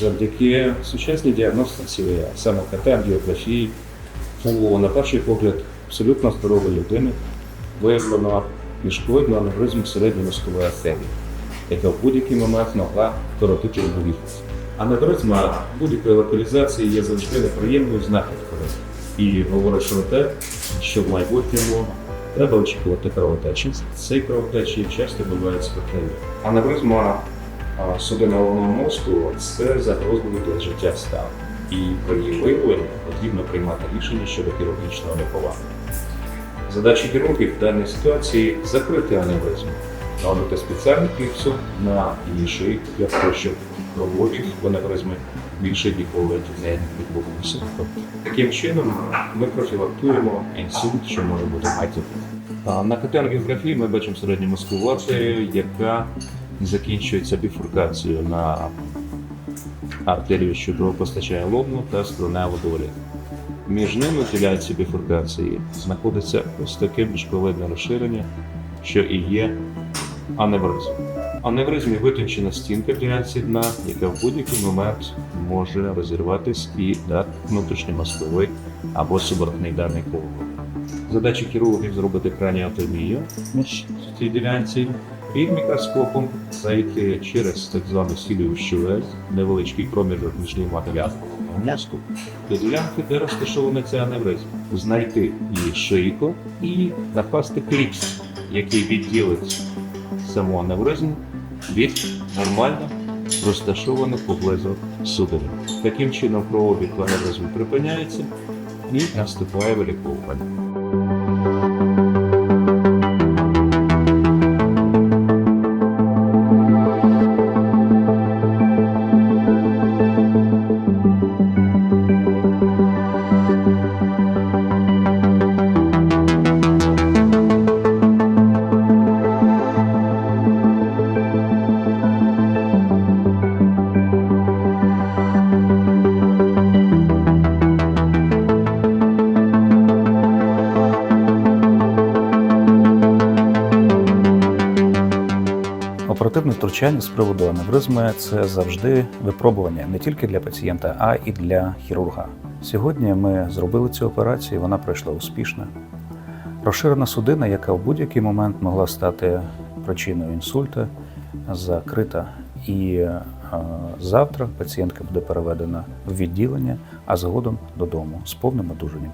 завдяки сучасній діагностиці, саме КТ, ангіографії, у, на перший погляд, абсолютно здорової людини виявлено міжковидну аневризму середньої мозкової артерії, яка в будь-який момент могла коротити вихід. Аневризма будь-якої локалізації є завжди неприємною знахідкою і говорить про те, що в майбутньому треба очікувати кровотечі. Цей кровотечі часто бувають смертельні. Аневризма а, судинного мозку це загрозливий для життя стан. І при її виявленні потрібно приймати рішення щодо хірургічного лікування. Задача хірургів в даній ситуації закрити аневризму, наводити спеціальну кліпсу на її для того, щоб кровообіг в аневризми більше ніколи не відбувався. Таким чином ми профілактуємо інсульт, що може бути матір. На КТ-ангіографії ми бачимо середню артерію, яка закінчується біфуркацією на артерію, що постачає лобну та скроневу долі. Між ними в ділянці біфуркації знаходиться ось таке міжковидне розширення, що і є аневризм. В аневризмі витончена стінка в ділянці дна, яка в будь-який момент може розірватись і дати внутрішньомозковий або субарахний даний коло. Задача хірургів зробити краніотомію в цій ділянці і мікроскопом зайти через так звану сілію щелез, невеличкий проміжок між двома ділянками мозку, до ділянки, де розташований цей аневризм, знайти її шийку і напасти кліпс, який відділить саму аневризму від нормально розташованих поблизу судини. Таким чином кровообіг в аневризмі припиняється і наступає виліковування. Оперативне втручання з приводу аневризми це завжди випробування не тільки для пацієнта, а і для хірурга. Сьогодні ми зробили цю операцію, вона пройшла успішно. Розширена судина, яка в будь-який момент могла стати причиною інсульту, закрита. І е, завтра пацієнтка буде переведена в відділення, а згодом додому з повним одужанням.